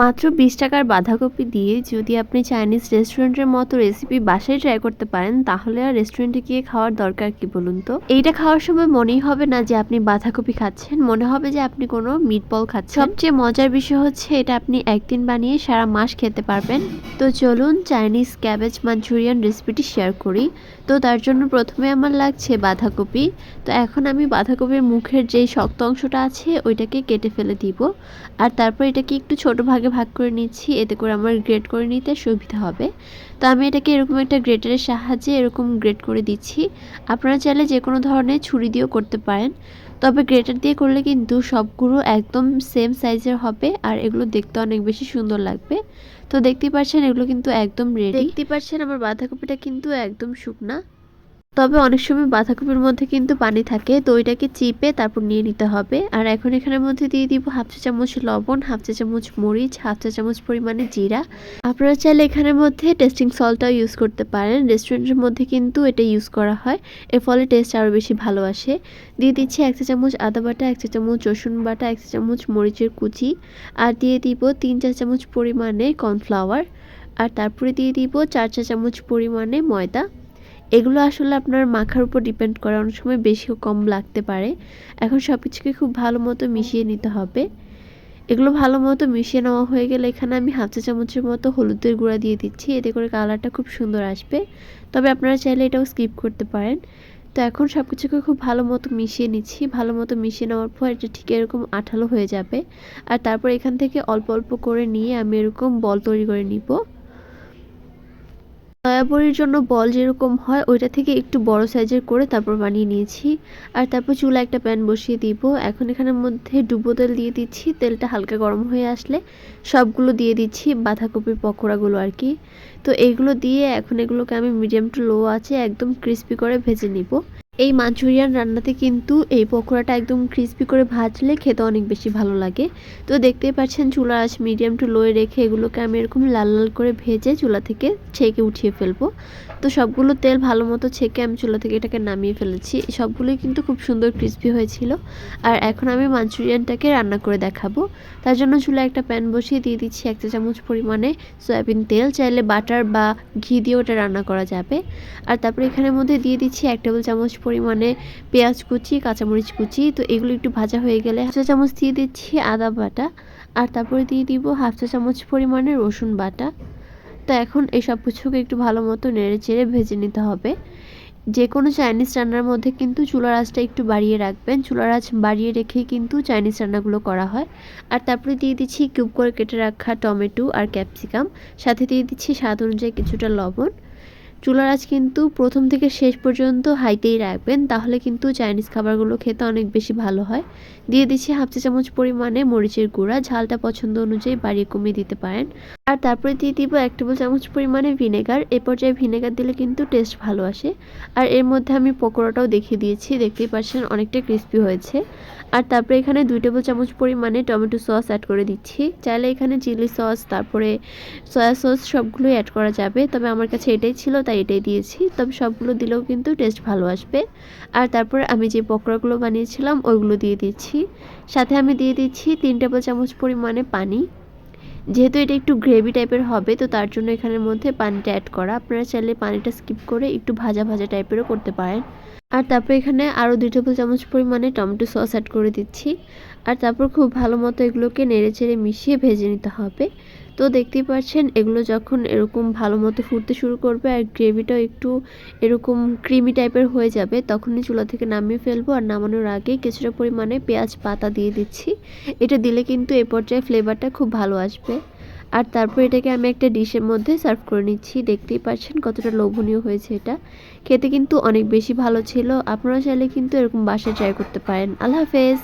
মাত্র বিশ টাকার বাঁধাকপি দিয়ে যদি আপনি চাইনিজ রেস্টুরেন্টের মতো রেসিপি বাসায় ট্রাই করতে পারেন, তাহলে আর রেস্টুরেন্টে গিয়ে খাওয়ার দরকার কি বলুন তো? এইটা খাওয়ার সময় মনেই হবে না যে আপনি বাঁধাকপি খাচ্ছেন, মনে হবে যে আপনি কোনো মিট বল খাচ্ছেন। সবচেয়ে মজার বিষয় হচ্ছে এটা আপনি একদিন বানিয়ে সারা মাস খেতে পারবেন। তো চলুন চাইনিজ ক্যাবেজ মাঞ্চুরিয়ান রেসিপিটি শেয়ার করি। তো তার জন্য প্রথমে আমার লাগছে বাঁধাকপি। তো এখন আমি বাঁধাকপির মুখের যেই শক্ত অংশটা আছে, ওইটাকে কেটে ফেলে দিব। আর তারপর এটাকে একটু ছোট ভাগে ভাগ করে নিচ্ছি, এতে করে আমার গ্রেড করে নিতে সুবিধা হবে। তো আমি এটাকে এরকম একটা গ্রেটারের সাহায্যে এরকম গ্রেড করে দিচ্ছি। আপনারা চাইলে যে কোনো ধরনের ছুরি দিয়েও করতে পারেন। তবে গ্রেটার দিয়ে করলে কিন্তু সবগুলো একদম সেম সাইজের হবে আর এগুলো দেখতে অনেক বেশি সুন্দর লাগবে। তো দেখতে পাচ্ছেন এগুলো কিন্তু একদম রেডি দেখতে পাচ্ছেন আমার বাঁধাকপিটা কিন্তু একদম শুকনা। তবে অনেক সময় বাঁধাকপির মধ্যে কিন্তু পানি থাকে, তো ওইটাকে চিপে তারপর নিয়ে নিতে হবে। আর এখন এখানের মধ্যে দিয়ে দিব হাফ চা চামচ লবণ, হাফ চা চামচ মরিচ, হাফ চা চামচ পরিমাণে জিরা। আপনারা চাইলে এখানের মধ্যে টেস্টিং সল্টটাও ইউজ করতে পারেন। রেস্টুরেন্টের মধ্যে কিন্তু এটা ইউজ করা হয়। এর ফলে টেস্ট আরও বেশি ভালো আসে। দিয়ে দিচ্ছি এক চা চামচ আদা বাটা, এক চা চামচ রসুন বাটা, এক চা চামচ মরিচের কুচি। আর দিয়ে দিব তিন চা চামচ পরিমাণে কর্নফ্লাওয়ার আর তারপরে দিয়ে দিব চার চা চামচ পরিমাণে ময়দা। এগুলো আসলে আপনার মাখার উপর ডিপেন্ড করে, অনেক সময় বেশি কম লাগতে পারে। এখন সব কিছুকে খুব ভালো মতো মিশিয়ে নিতে হবে। এগুলো ভালো মতো মিশিয়ে নেওয়া হয়ে গেলে এখানে আমি হাফ চা চামচের মতো হলুদের গুঁড়া দিয়ে দিচ্ছি, এতে করে কালারটা খুব সুন্দর আসবে। তবে আপনারা চাইলে এটাও স্কিপ করতে পারেন। তো এখন সব কিছুকে খুব ভালো মতো মিশিয়ে নিচ্ছি। ভালো মতো মিশিয়ে নেওয়ার পর এটা ঠিক এরকম আঠালো হয়ে যাবে। আর তারপর এখান থেকে অল্প অল্প করে নিয়ে আমি এরকম বল তৈরি করে নিব। সয়াবড়ির জন্য বল যেরকম হয়, ওইটা থেকে একটু বড় সাইজের করে তারপর বানিয়ে নিয়েছি। আর তারপর চুলা একটা প্যান বসিয়ে দিব। এখন এখানের মধ্যে ডুবো তেল দিয়ে দিচ্ছি। তেলটা হালকা গরম হয়ে আসলে সবগুলো দিয়ে দিচ্ছি, বাঁধাকপির পকোড়াগুলো আর কি। তো এইগুলো দিয়ে এখন এগুলোকে আমি মিডিয়াম টু লো আছে একদম ক্রিস্পি করে ভেজে নিব। এই মাঞ্চুরিয়ান রান্নাতে কিন্তু এই পকোড়াটা একদম ক্রিস্পি করে ভাজলে খেতে অনেক বেশি ভালো লাগে। তো দেখতেই পাচ্ছেন চুলা আঁচ মিডিয়াম টু লোয়ে রেখে এগুলোকে আমি এরকম লাল লাল করে ভেজে চুলা থেকে ছেঁকে উঠিয়ে ফেলব। তো সবগুলো তেল ভালো মতো ছেঁকে আমি চুলা থেকে এটাকে নামিয়ে ফেলেছি। সবগুলোই কিন্তু খুব সুন্দর ক্রিস্পি হয়েছিল। আর এখন আমি মাঞ্চুরিয়ানটাকে রান্না করে দেখাবো। তার জন্য চুলা একটা প্যান বসিয়ে দিয়ে দিচ্ছি এক চা চামচ পরিমাণে সয়াবিন তেল। চাইলে বাটার বা ঘি দিয়ে ওটা রান্না করা যাবে। আর তারপরে এখানের মধ্যে দিয়ে দিচ্ছি এক টেবিল চামচ পরিমাণে পেঁয়াজ কুচি, কাঁচামরিচ কুচি, তো এগুলো একটু ভাজা হয়ে গেলে হাফ চা চামচ দিয়ে দিচ্ছি আদা বাটা। আর তারপরে দিয়ে দিব হাফ চা চামচ পরিমাণে রসুন বাটা। তো এখন এই সব কিছুকে একটু ভালো মতো নেড়ে চেড়ে ভেজে নিতে হবে। যে কোনো চাইনিজ রান্নার মধ্যে কিন্তু চুলার আঁচটা একটু বাড়িয়ে রাখবেন। চুলার আঁচ বাড়িয়ে রেখেই কিন্তু চাইনিজ রান্নাগুলো করা হয়। আর তারপরে দিয়ে দিচ্ছি কিউব করে কেটে রাখা টমেটো আর ক্যাপসিকাম। সাথে দিয়ে দিচ্ছি স্বাদ অনুযায়ী কিছুটা লবণ। চুলার আজ কিন্তু প্রথম থেকে শেষ পর্যন্ত হাইতেই রাখবেন, তাহলে কিন্তু চাইনিজ খাবারগুলো খেতে অনেক বেশি ভালো হয়। দিয়ে দিচ্ছি হাফ চা চামচ পরিমাণে মরিচের গুঁড়া, ঝালটা পছন্দ অনুযায়ী বাড়িয়ে কমিয়ে দিতে পারেন। আর তারপরে দিয়ে দিব এক টেবিল চামচ পরিমাণে ভিনেগার। এ পর্যায়ে ভিনেগার দিলে কিন্তু টেস্ট ভালো আসে। আর এর মধ্যে আমি পকোড়াটাও দেখিয়ে দিয়েছি, দেখতেই পাচ্ছেন অনেকটা ক্রিস্পি হয়েছে। আর তারপরে এখানে দুই টেবিল চামচ পরিমাণে টমেটো সস অ্যাড করে দিচ্ছি। চাইলে এখানে চিলি সস তারপরে সয়া সস সবগুলোই অ্যাড করা যাবে। তবে আমার কাছে এটাই ছিল, তাই এটাই দিয়েছি। তবে সবগুলো দিলেও কিন্তু টেস্ট ভালো আসবে। আর তারপরে আমি যে পকোড়াগুলো বানিয়েছিলাম, ওইগুলো দিয়ে দিচ্ছি। সাথে আমি দিয়ে দিচ্ছি তিন টেবিল চামচ পরিমাণে পানি। যেহেতু এটা একটু গ্রেভি টাইপের হবে, তো তার জন্য এখানের মধ্যে পানিটা অ্যাড করা। আপনারা চাইলে পানিটা স্কিপ করে একটু ভাজা ভাজা টাইপেরও করতে পারেন। আর তারপর এখানে আরও দুই টেবিল চামচ পরিমাণে টমেটো সস অ্যাড করে দিচ্ছি। আর তারপর খুব ভালো মতো এগুলোকে নেড়ে চেড়ে মিশিয়ে ভেজে নিতে হবে। তো দেখতেই পাচ্ছেন, এগুলো যখন এরকম ভালো মতো ফুটতে শুরু করবে আর গ্রেভিটাও একটু এরকম ক্রিমি টাইপের হয়ে যাবে, তখনই চুলা থেকে নামিয়ে ফেলব। আর নামানোর আগে কিছুটা পরিমাণে পেঁয়াজ পাতা দিয়ে দিচ্ছি। এটা দিলে কিন্তু এ পর্যায়ে ফ্লেভারটা খুব ভালো আসবে। আর তারপর এটাকে আমি একটা ডিশের মধ্যে সার্ভ করে নিচ্ছি। দেখতেই পাচ্ছেন কতটা লোভনীয় হয়েছে এটা। খেতে কিন্তু অনেক বেশি ভালো ছিল। আপনারা চাইলে কিন্তু এরকম বাসায় ট্রাই করতে পারেন। আল্লাহ হাফেজ!